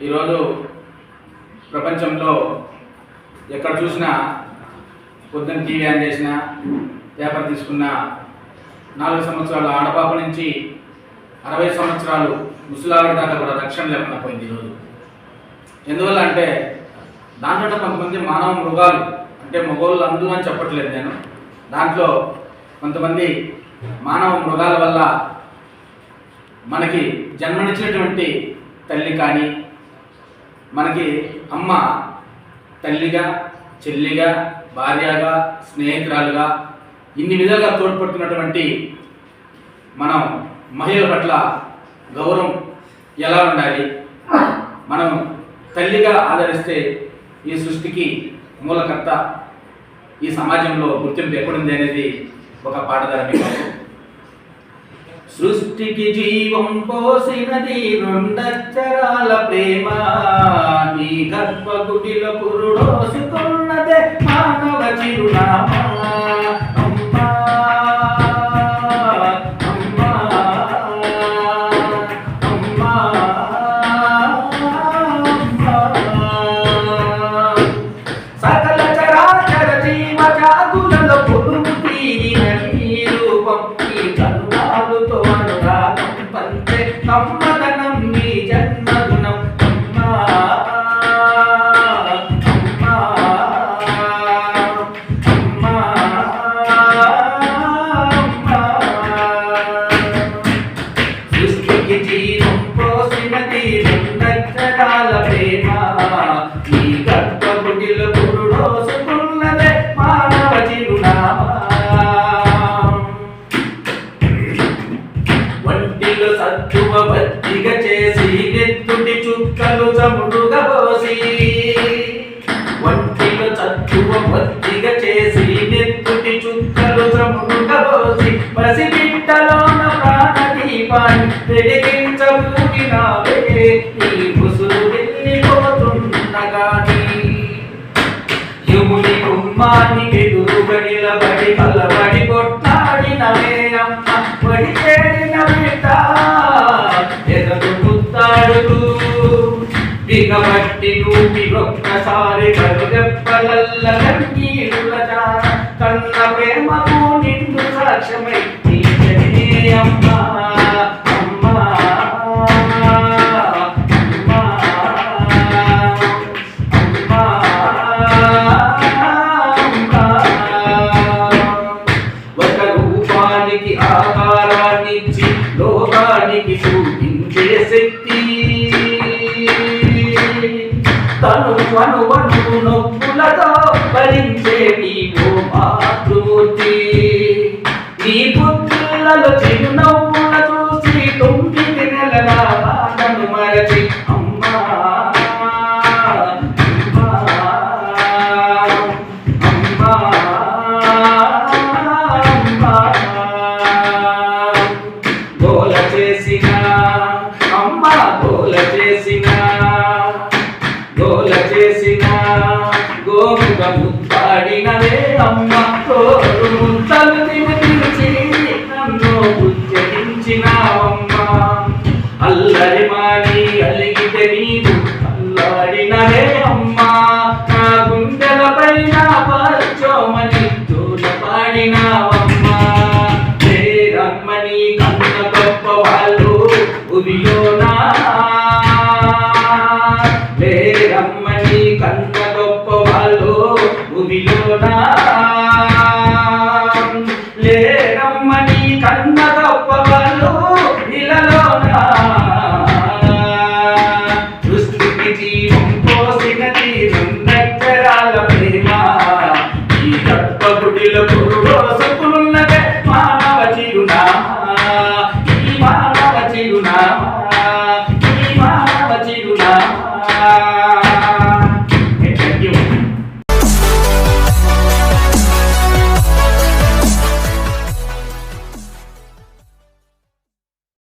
ఈరోజు ప్రపంచంలో ఎక్కడ చూసినా పొద్దున్న టీవీ ఆన్ చేసిన పేపర్ తీసుకున్న నాలుగు సంవత్సరాల ఆడపాప నుంచి అరవై సంవత్సరాలు ముసలావిడ దాకా కూడా రక్షణ లేకుండా పోయింది ఈరోజు. ఎందువల్ల అంటే దాంట్లో కొంతమంది మానవ మృగాలు అంటే మగోళ్ళు అందు అని చెప్పట్లేదు నేను. దాంట్లో కొంతమంది మానవ మృగాల వల్ల మనకి జన్మనిచ్చినటువంటి తల్లి కానీ మనకి అమ్మ తల్లిగా చెల్లిగా భార్యగా స్నేహితురాలుగా ఇన్ని విధాలుగా తోడ్పడుతున్నటువంటి మనం మహిళల పట్ల గౌరవం ఎలా ఉండాలి? మనం తల్లిగా ఆదరిస్తే ఈ సృష్టికి మూలకర్త ఈ సమాజంలో గుర్తింపు ఎక్కడుంది అనేది ఒక పాఠధారణ సృష్టికి జీవం పోసినది రెండక్షరాల ప్రేమ. గర్భగుడిలో పురుడోసుకున్నదే మానవ చిరునామా ఒంటిలో సత్తువ బద్దిగ చేసి నెత్తుడి చుక్కలు చముడుగా పోసి. వంటిలో సత్తువ భక్తిగా చేసి నెత్తుడి చుక్కలు చముడుగా పోసి. పసిబిడ్డలోన ప్రాణ దీపాన్ని వెలిగించబూగినావే నీవు ಬಿಗ ಪಟ್ಟಿದು ಬಿಗೊಕ್ಕ ಸಾರೆ ಗರುಗಪ್ಪ ಲಲ್ಲಗಂಗಿ తను అను అను నొప్పులతో భరించే నీవు మాతృమూర్తి. నీ పుత్రులలో చిరునవ్వు ముత్తాడినవే తోడు ముత్తలు తిరిచి నన్ను ఉచ్చరించినావమ్మ అల్లరి మాని అలిగితే నీవు అల్లాడినవే అమ్మ నా గుండెల పైన పరచోమని తోట పాడినావమ్మ రమ్మని కన్న గొప్ప వాళ్ళు ছিল না